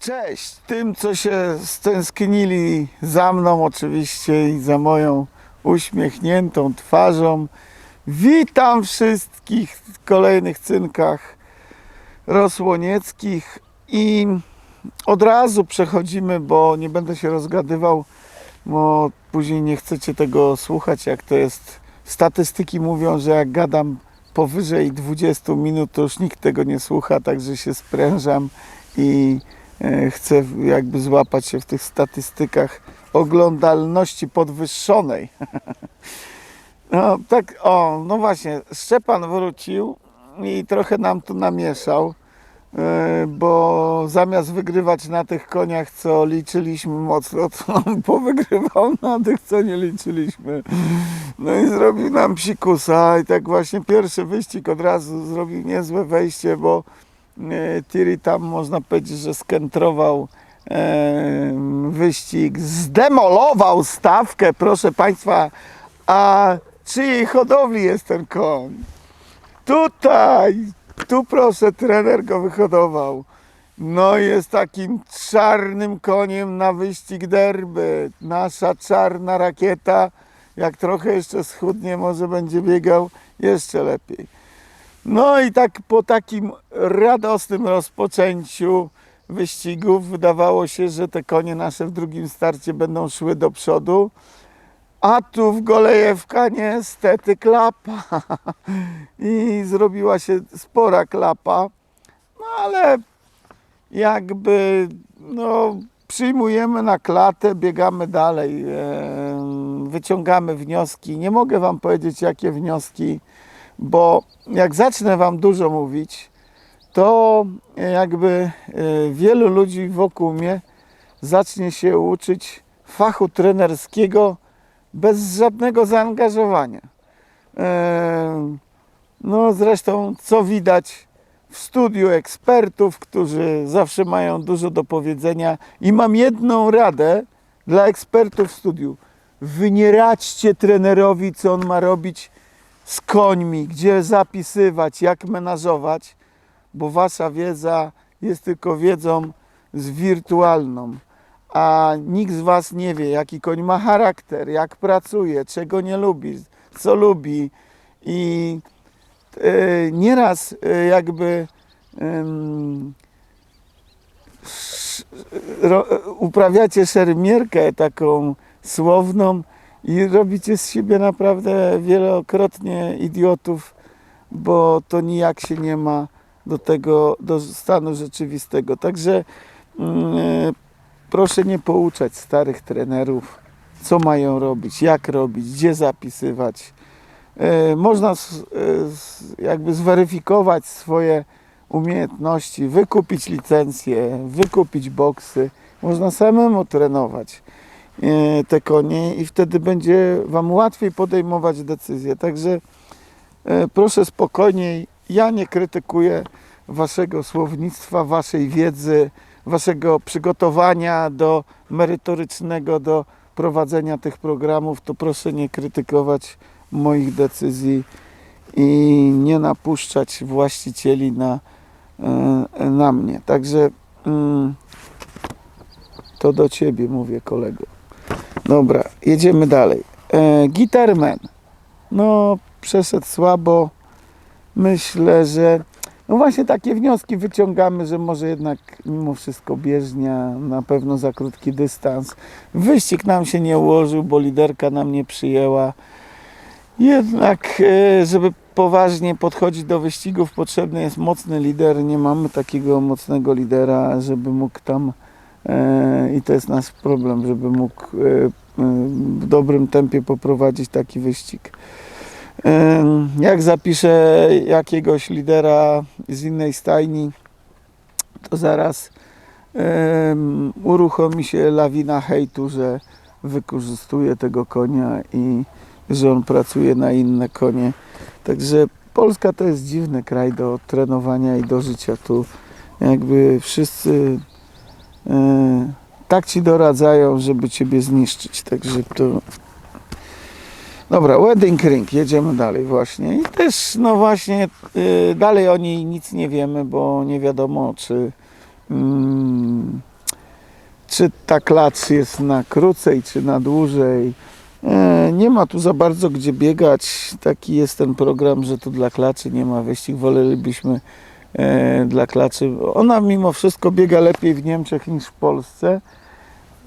Cześć tym, co się stęsknili za mną oczywiście i za moją uśmiechniętą twarzą. Witam wszystkich w kolejnych cynkach rosłonieckich i od razu przechodzimy, bo nie będę się rozgadywał, bo później nie chcecie tego słuchać, jak to jest. Statystyki mówią, że jak gadam powyżej 20 minut, to już nikt tego nie słucha, także się sprężam i e, chcę jakby złapać się w tych statystykach oglądalności podwyższonej. No tak, o, no właśnie, Szczepan wrócił i trochę nam tu namieszał, e, bo zamiast wygrywać na tych koniach, co liczyliśmy mocno, to on powygrywał na tych, co nie liczyliśmy. No i zrobił nam psikusa i tak właśnie pierwszy wyścig od razu zrobił niezłe wejście, bo e, Tiri tam można powiedzieć, że skentrował e, wyścig, zdemolował stawkę, proszę Państwa, a czyjej hodowli jest ten koń? Tutaj, tu proszę, trener go wyhodował. No jest takim czarnym koniem na wyścig derby. Nasza czarna rakieta, jak trochę jeszcze schudnie, może będzie biegał jeszcze lepiej. No i tak po takim radosnym rozpoczęciu wyścigów wydawało się, że te konie nasze w drugim starcie będą szły do przodu. A tu w Golejewka niestety klapa. I zrobiła się spora klapa. No ale jakby no, przyjmujemy na klatę, biegamy dalej, wyciągamy wnioski. Nie mogę Wam powiedzieć, jakie wnioski, bo jak zacznę Wam dużo mówić, to jakby e, wielu ludzi wokół mnie zacznie się uczyć fachu trenerskiego bez żadnego zaangażowania. Em, No zresztą, co widać w studiu ekspertów, którzy zawsze mają dużo do powiedzenia i mam jedną radę dla ekspertów w studiu. Wy nie radźcie trenerowi, co on ma robić z końmi, gdzie zapisywać, jak menażować, bo wasza wiedza jest tylko wiedzą wirtualną a nikt z Was nie wie, jaki koń ma charakter, jak pracuje, czego nie lubi, co lubi. I e, nieraz e, jakby ro, uprawiacie szermierkę taką słowną i robicie z siebie naprawdę wielokrotnie idiotów, bo to nijak się nie ma do tego, do stanu rzeczywistego. Także e, proszę nie pouczać starych trenerów, co mają robić, jak robić, gdzie zapisywać. E, Można s- e, s- jakby zweryfikować swoje umiejętności, wykupić licencje, wykupić boksy. Można samemu trenować e, te konie i wtedy będzie Wam łatwiej podejmować decyzje. Także e, proszę spokojniej, ja nie krytykuję Waszego słownictwa, Waszej wiedzy, Waszego przygotowania do merytorycznego, do prowadzenia tych programów, to proszę nie krytykować moich decyzji i nie napuszczać właścicieli na, e, na mnie. Także mm, to do Ciebie mówię, kolego. Dobra, jedziemy dalej. E. No, przeszedł słabo. Myślę, że no właśnie takie wnioski wyciągamy, że może jednak mimo wszystko bieżnia na pewno za krótki dystans. Wyścig nam się nie ułożył, bo liderka nam nie przyjęła. Jednak, e, żeby poważnie podchodzić do wyścigów, potrzebny jest mocny lider. Nie mamy takiego mocnego lidera, żeby mógł tam, i to jest nasz problem, żeby mógł e, e, w dobrym tempie poprowadzić taki wyścig. Jak zapiszę jakiegoś lidera z innej stajni, to zaraz uruchomi się lawina hejtu, że wykorzystuje tego konia i że on pracuje na inne konie. Także Polska to jest dziwny kraj do trenowania i do życia. Tu jakby wszyscy e, tak ci doradzają, żeby ciebie zniszczyć. Także to Dobra, Wedding Ring, jedziemy dalej właśnie. I też, no właśnie, y, dalej o niej nic nie wiemy, bo nie wiadomo, czy mm, czy ta klacz jest na krócej, czy na dłużej. E, Nie ma tu za bardzo gdzie biegać. Taki jest ten program, że tu dla klaczy nie ma wyścig. Wolelibyśmy e, dla klaczy. Ona mimo wszystko biega lepiej w Niemczech niż w Polsce.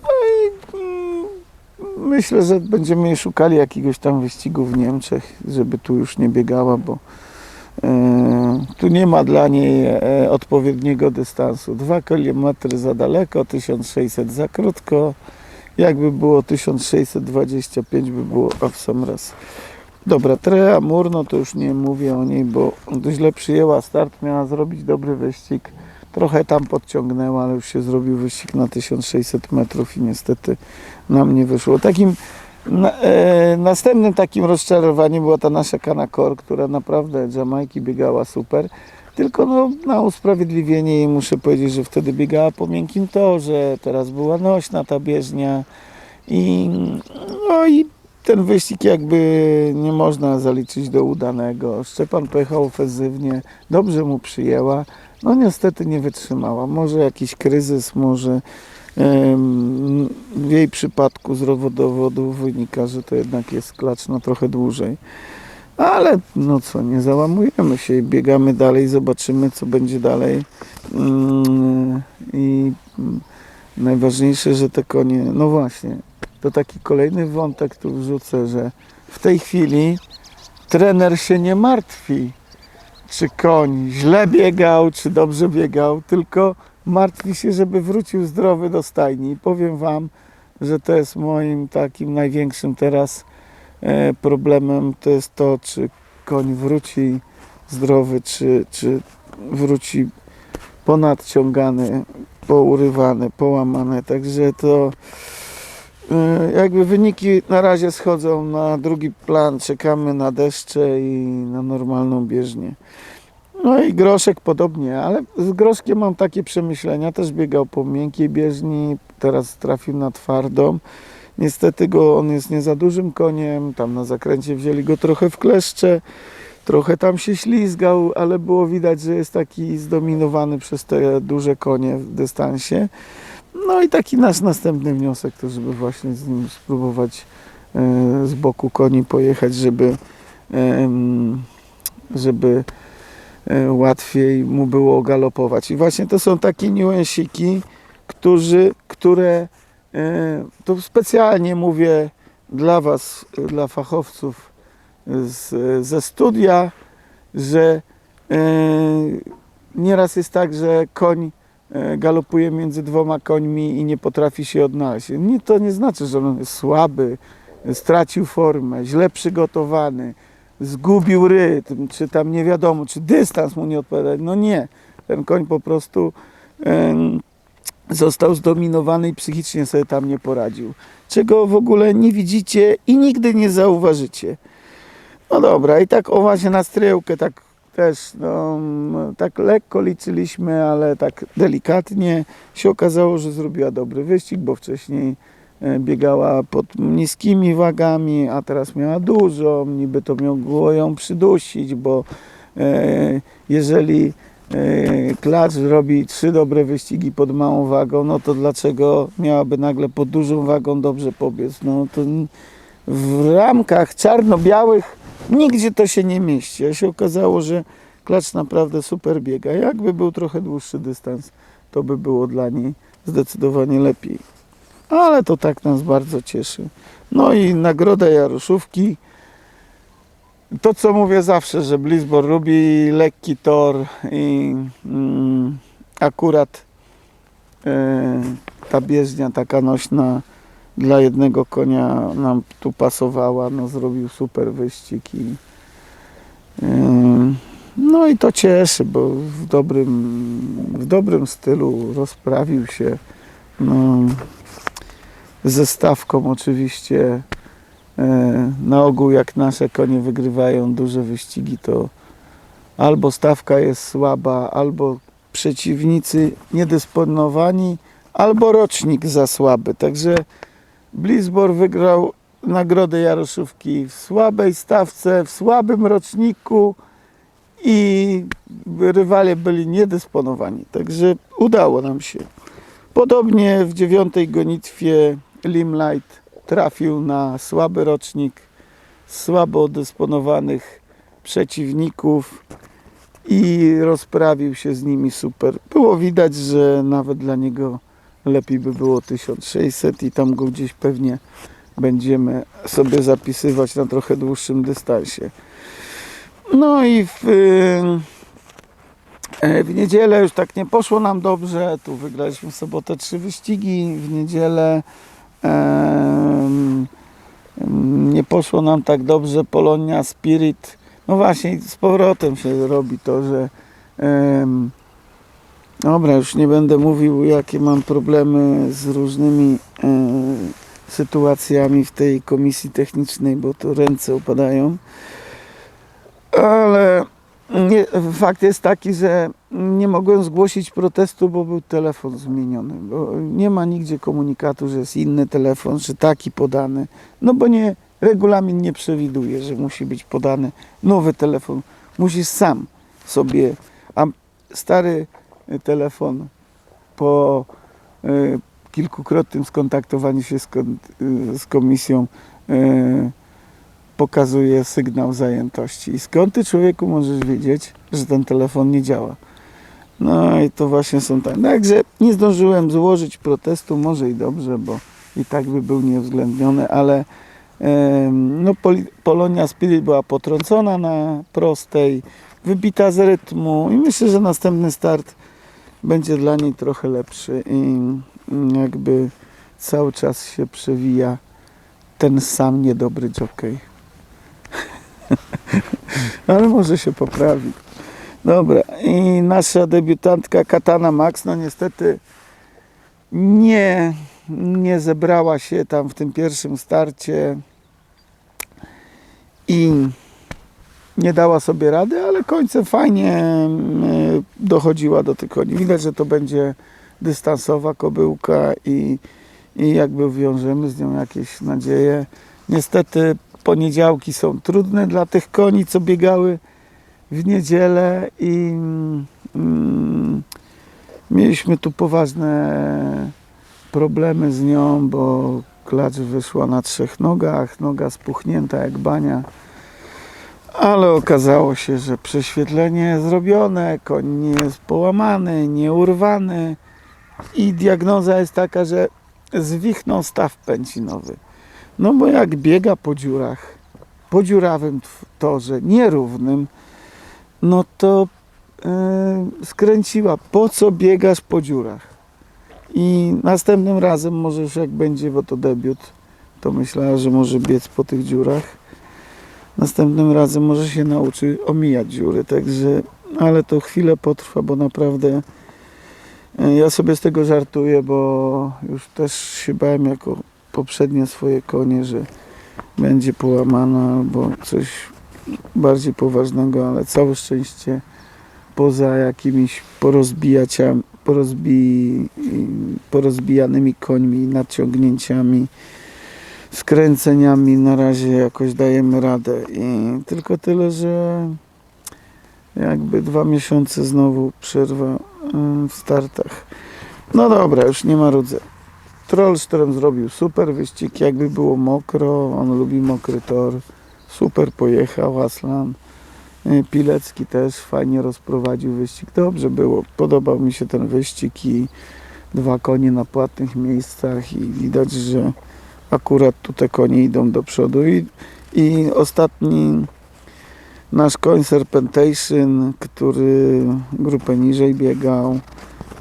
No i mm, myślę, że będziemy jej szukali jakiegoś tam wyścigu w Niemczech, żeby tu już nie biegała, bo e, tu nie ma dla niej e, odpowiedniego dystansu. 2 km za daleko, 1600 za krótko. Jakby było 1625 by było w sam raz. Dobra, Trea Mur, no to już nie mówię o niej, bo źle przyjęła start, miała zrobić dobry wyścig. Trochę tam podciągnęła, ale już się zrobił wyścig na 1600 metrów i niestety nam nie wyszło. Takim na, e, następnym takim rozczarowaniem była ta nasza Kanakor, która naprawdę Jamajki biegała super. Tylko no, na usprawiedliwienie jej muszę powiedzieć, że wtedy biegała po miękkim torze, teraz była nośna ta bieżnia i, no i ten wyścig jakby nie można zaliczyć do udanego. Szczepan pojechał ofensywnie, dobrze mu przyjęła, no niestety nie wytrzymała. Może jakiś kryzys, może w jej przypadku z dowodu wynika, że to jednak jest klacz na trochę dłużej. Ale no co, nie załamujemy się i biegamy dalej, zobaczymy co będzie dalej. Mm, I mm, najważniejsze, że te konie, no właśnie, to taki kolejny wątek tu wrzucę, że w tej chwili trener się nie martwi, czy koń źle biegał, czy dobrze biegał, tylko martwi się, żeby wrócił zdrowy do stajni. I powiem Wam, że to jest moim takim największym teraz e, problemem, to jest to, czy koń wróci zdrowy, czy, czy wróci ponadciągany, pourywany, połamany. Także to jakby wyniki na razie schodzą na drugi plan. Czekamy na deszcze i na normalną bieżnię. No i Groszek podobnie, ale z Groszkiem mam takie przemyślenia. Też biegał po miękkiej bieżni, teraz trafił na twardą. Niestety go, on jest nie za dużym koniem, tam na zakręcie wzięli go trochę w kleszcze, trochę tam się ślizgał, ale było widać, że jest taki zdominowany przez te duże konie w dystansie. No i taki nasz następny wniosek to, żeby właśnie z nim spróbować e, z boku koni pojechać, żeby, żeby e, łatwiej mu było galopować. I właśnie to są takie niuansiki, którzy, które e, to specjalnie mówię dla Was, dla fachowców z, ze studia, że nieraz jest tak, że koń galopuje między dwoma końmi i nie potrafi się odnaleźć. Nie, to nie znaczy, że on jest słaby, stracił formę, źle przygotowany, zgubił rytm, czy tam nie wiadomo, czy dystans mu nie odpowiada. No nie, ten koń po prostu został zdominowany i psychicznie sobie tam nie poradził. Czego w ogóle nie widzicie i nigdy nie zauważycie. No dobra, i tak o właśnie na stryłkę, tak też, no, tak lekko liczyliśmy, ale tak delikatnie się okazało, że zrobiła dobry wyścig, bo wcześniej e, biegała pod niskimi wagami, a teraz miała dużą, niby to mogło ją przydusić, bo e, jeżeli e, klacz robi trzy dobre wyścigi pod małą wagą, no to dlaczego miałaby nagle pod dużą wagą dobrze pobiec? No to w ramkach czarno-białych nigdzie to się nie mieści. A się okazało, że klacz naprawdę super biega. Jakby był trochę dłuższy dystans, to by było dla niej zdecydowanie lepiej. Ale to tak nas bardzo cieszy. No i nagroda Jaroszówki. To co mówię zawsze, że Blisbor lubi lekki tor i mm, akurat e, ta bieżnia taka nośna dla jednego konia nam tu pasowała, no zrobił super wyścig i ym, no i to cieszy, bo w dobrym, w dobrym stylu rozprawił się no, ze stawką oczywiście e, na ogół jak nasze konie wygrywają duże wyścigi to albo stawka jest słaba, albo przeciwnicy niedysponowani, albo rocznik za słaby, także Blisbor wygrał nagrodę Jaroszówki w słabej stawce, w słabym roczniku i rywale byli niedysponowani. Także udało nam się. Podobnie w dziewiątej gonitwie Limelight trafił na słaby rocznik, słabo dysponowanych przeciwników i rozprawił się z nimi super. Było widać, że nawet dla niego lepiej by było 1600 i tam go gdzieś pewnie będziemy sobie zapisywać na trochę dłuższym dystansie. No i w, e, w niedzielę już tak nie poszło nam dobrze. Tu wygraliśmy w sobotę trzy wyścigi. W niedzielę em, nie poszło nam tak dobrze. Polonia Spirit. No właśnie, z powrotem się robi to, że em, dobra, już nie będę mówił, jakie mam problemy z różnymi e, sytuacjami w tej komisji technicznej, bo to ręce upadają. Ale nie, fakt jest taki, że nie mogłem zgłosić protestu, bo był telefon zmieniony. Bo nie ma nigdzie komunikatu, że jest inny telefon, że taki podany. No bo nie, regulamin nie przewiduje, że musi być podany nowy telefon. Musisz sam sobie, a stary telefon po y, kilkukrotnym skontaktowaniu się z, y, komisją y, pokazuje sygnał zajętości. I skąd ty człowieku możesz wiedzieć, że ten telefon nie działa? No i to właśnie są tak. Także nie zdążyłem złożyć protestu, może i dobrze, bo i tak by był nieuwzględniony, ale no, Polonia Spirit była potrącona na prostej, wybita z rytmu i myślę, że następny start będzie dla niej trochę lepszy i jakby cały czas się przewija ten sam niedobry jockey. Ale może się poprawi. Dobra, i nasza debiutantka Katana Max, no niestety nie, nie zebrała się tam w tym pierwszym starcie i nie dała sobie rady, ale końcem fajnie mm, dochodziła do tych koni. Widać, że to będzie dystansowa kobyłka i, i jakby wiążemy z nią jakieś nadzieje. Niestety poniedziałki są trudne dla tych koni, co biegały w niedzielę i mm, mieliśmy tu poważne problemy z nią, bo klacz wyszła na trzech nogach, noga spuchnięta jak bania. Ale okazało się, że prześwietlenie zrobione, koń nie jest połamany, nie urwany i diagnoza jest taka, że zwichnął staw pęcinowy. No bo jak biega po dziurach, po dziurawym torze, nierównym, no to yy, skręciła. Po co biegasz po dziurach? I następnym razem możesz, jak będzie, bo to debiut, to myślała, że może biec po tych dziurach. Następnym razem może się nauczy omijać dziury, także, ale to chwilę potrwa, bo naprawdę e, ja sobie z tego żartuję, bo już też się bałem jako poprzednie swoje konie, że będzie połamana albo coś bardziej poważnego, ale całe szczęście poza jakimiś porozbijaciami, porozbi, porozbijanymi końmi, nadciągnięciami, skręceniami na razie jakoś dajemy radę i tylko tyle, że jakby dwa miesiące znowu przerwa y, w startach. No dobra, już nie ma rudze. Trollström zrobił super wyścig, jakby było mokro, on lubi mokry tor. Super pojechał Aslan. Y, Pilecki też fajnie rozprowadził wyścig. Dobrze było, podobał mi się ten wyścig i dwa konie na płatnych miejscach i widać, że akurat tu te konie idą do przodu. I, i ostatni nasz koń Serpentation, który grupę niżej biegał.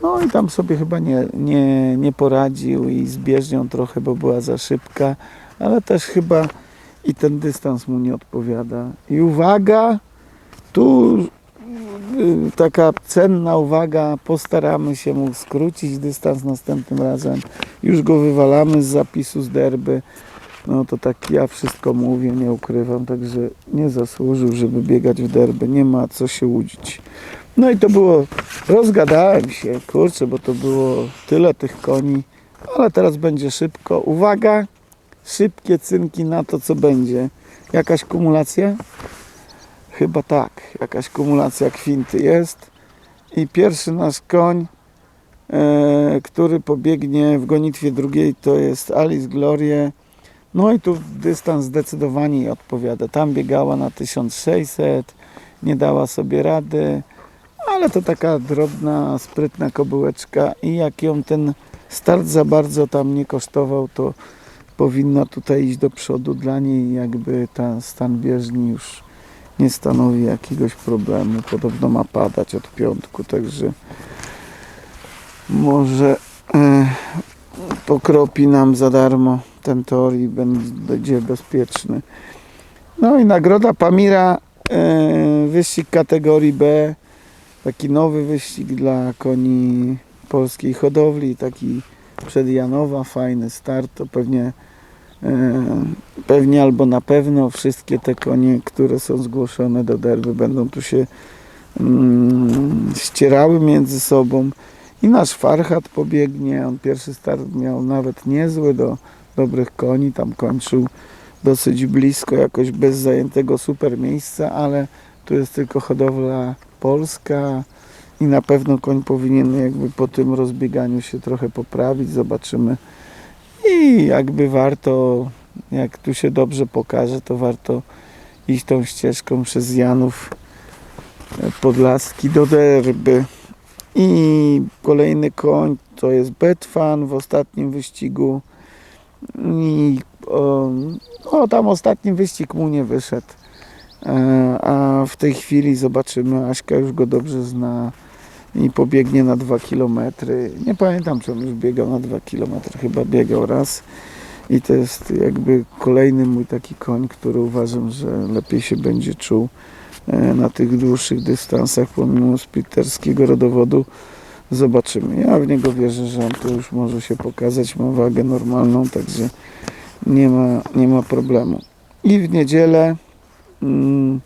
No i tam sobie chyba nie, nie, nie poradził i z bieżnią trochę, bo była za szybka, ale też chyba i ten dystans mu nie odpowiada. I uwaga, tu taka cenna uwaga, postaramy się mu skrócić dystans następnym razem. Już go wywalamy z zapisu z derby. No to tak ja wszystko mówię, nie ukrywam, także nie zasłużył, żeby biegać w derby. Nie ma co się łudzić. No i to było, rozgadałem się, kurczę, bo to było tyle tych koni, ale teraz będzie szybko. Uwaga, szybkie cynki na to, co będzie. Jakaś kumulacja? Chyba tak, jakaś kumulacja kwinty jest. I pierwszy nasz koń e, który pobiegnie w gonitwie drugiej, to jest Alice Glorie. No i tu dystans zdecydowanie odpowiada. Tam biegała na 1600, nie dała sobie rady, ale to taka drobna, sprytna kobyłeczka i jak ją ten start za bardzo tam nie kosztował, to powinna tutaj iść do przodu. Dla niej jakby ten stan bieżni już nie stanowi jakiegoś problemu. Podobno ma padać od piątku, także może e, pokropi nam za darmo ten tor i będzie bezpieczny. No i nagroda Pamira, e, wyścig kategorii B, taki nowy wyścig dla koni polskiej hodowli, taki przed Janowa, fajny start, to pewnie pewnie albo na pewno wszystkie te konie, które są zgłoszone do derby będą tu się mm, ścierały między sobą. I nasz Farhat pobiegnie, on pierwszy start miał nawet niezły do dobrych koni, tam kończył dosyć blisko, jakoś bez zajętego super miejsca, ale tu jest tylko hodowla polska i na pewno koń powinien jakby po tym rozbieganiu się trochę poprawić, zobaczymy i jakby warto, jak tu się dobrze pokaże, to warto iść tą ścieżką przez Janów e, Podlaski do derby. I kolejny koń to jest Betfan w ostatnim wyścigu. I o, o, tam ostatni wyścig mu nie wyszedł. E, A w tej chwili zobaczymy, Aśka już go dobrze zna i pobiegnie na 2 km. Nie pamiętam, czy on już biegał na 2 km, chyba biegał raz. I to jest jakby kolejny mój taki koń, który uważam, że lepiej się będzie czuł e, na tych dłuższych dystansach pomimo sprinterskiego rodowodu. Zobaczymy. Ja w niego wierzę, że on tu już może się pokazać, ma wagę normalną, także nie ma, nie ma problemu. I w niedzielę mm,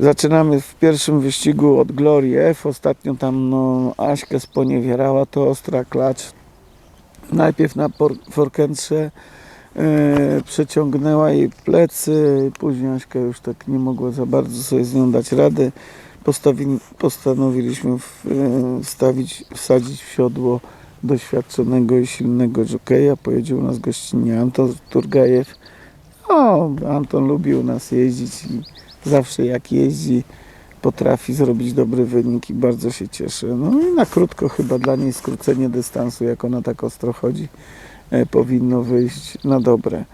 zaczynamy w pierwszym wyścigu od Glory F. Ostatnio tam no, Aśkę sponiewierała, to ostra klacz. Najpierw na por- forkętrze e, przeciągnęła jej plecy, później Aśka już tak nie mogła za bardzo sobie z nią dać rady. Postawi, postanowiliśmy w, e, wstawić, wsadzić w siodło doświadczonego i silnego jokeja. Pojedzie u nas gościnnie Anton Turgajew. O, Anton lubi u nas jeździć i zawsze jak jeździ potrafi zrobić dobry wynik i bardzo się cieszę. No i na krótko chyba dla niej skrócenie dystansu, jak ona tak ostro chodzi, e, powinno wyjść na dobre.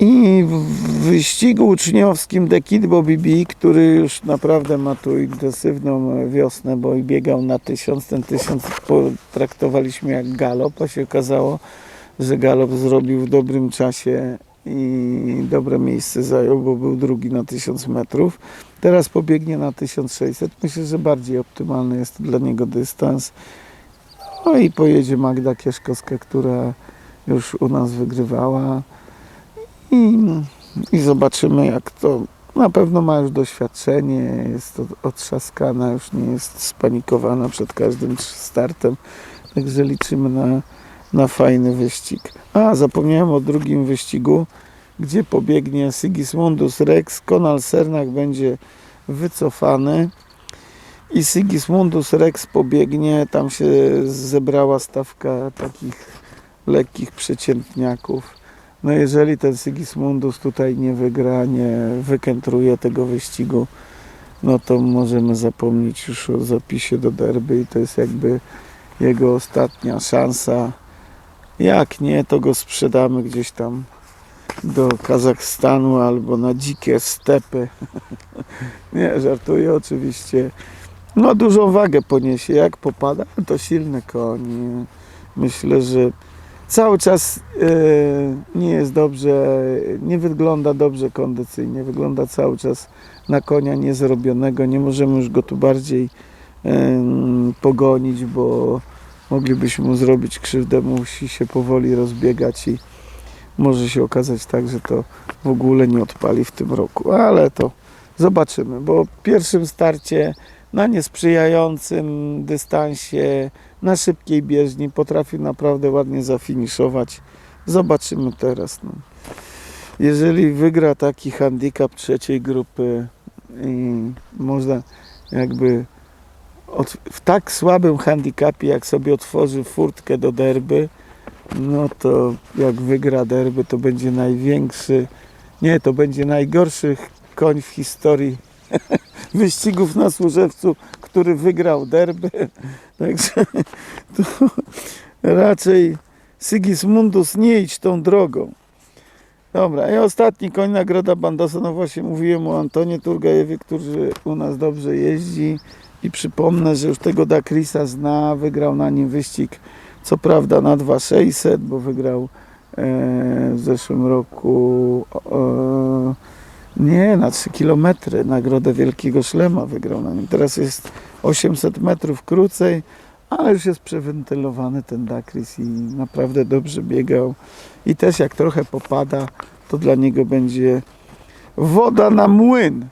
I w wyścigu uczniowskim The Kid Bobby B, który już naprawdę ma tu intensywną wiosnę, bo i biegał na tysiąc, ten tysiąc potraktowaliśmy jak galop, a się okazało, że galop zrobił w dobrym czasie i dobre miejsce zajął, bo był drugi na 1000 metrów. Teraz pobiegnie na 1600. Myślę, że bardziej optymalny jest dla niego dystans. No i pojedzie Magda Kieszkowska, która już u nas wygrywała. I, i zobaczymy, jak to. Na pewno ma już doświadczenie, jest otrzaskana, już nie jest spanikowana przed każdym startem. Także liczymy na, na fajny wyścig. A, zapomniałem o drugim wyścigu, gdzie pobiegnie Sigismundus Rex. Konal Sernach będzie wycofany i Sigismundus Rex pobiegnie. Tam się zebrała stawka takich lekkich przeciętniaków. No jeżeli ten Sigismundus tutaj nie wygra, nie wykętruje tego wyścigu, no to możemy zapomnieć już o zapisie do derby i to jest jakby jego ostatnia szansa. Jak nie, to go sprzedamy gdzieś tam do Kazachstanu albo na dzikie stepy. nie, żartuję oczywiście. No dużą wagę poniesie, jak popada, to silny koń. Myślę, że cały czas e, nie jest dobrze, nie wygląda dobrze kondycyjnie, wygląda cały czas na konia niezrobionego. Nie możemy już go tu bardziej em, pogonić, bo moglibyśmy mu zrobić krzywdę, musi się powoli rozbiegać i może się okazać tak, że to w ogóle nie odpali w tym roku, ale to zobaczymy, bo w pierwszym starcie na niesprzyjającym dystansie, na szybkiej bieżni potrafił naprawdę ładnie zafiniszować. Zobaczymy teraz. No. Jeżeli wygra taki handicap trzeciej grupy i można jakby od, w tak słabym handicapie, jak sobie otworzy furtkę do derby, no to jak wygra derby, to będzie największy, nie, to będzie najgorszy koń w historii wyścigów na Służewcu, który wygrał derby. Także to raczej Sigismundus nie idź tą drogą. Dobra, i ostatni koń, nagroda Bandosa. No właśnie mówiłem o Antonie Turgajewie, który u nas dobrze jeździ. I przypomnę, że już tego Dakrisa zna, wygrał na nim wyścig, co prawda na 2600, bo wygrał e, w zeszłym roku e, nie, na 3 km nagrodę Wielkiego Szlema wygrał na nim. Teraz jest 800 metrów krócej, ale już jest przewentylowany ten Dakris i naprawdę dobrze biegał. I też jak trochę popada, to dla niego będzie woda na młyn.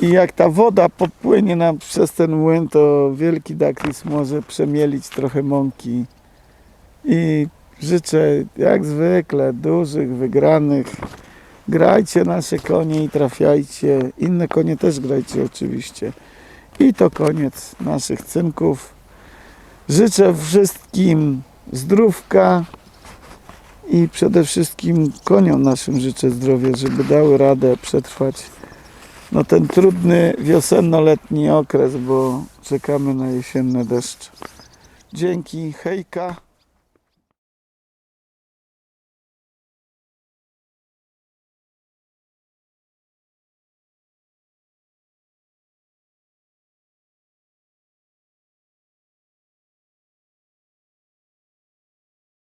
I jak ta woda popłynie nam przez ten młyn, to wielki Dakris może przemielić trochę mąki. I życzę jak zwykle dużych, wygranych. Grajcie nasze konie i trafiajcie. Inne konie też grajcie oczywiście. I to koniec naszych cynków. Życzę wszystkim zdrówka i przede wszystkim koniom naszym życzę zdrowia, żeby dały radę przetrwać no, ten trudny wiosenno-letni okres, bo czekamy na jesienne deszcze. Dzięki, hejka.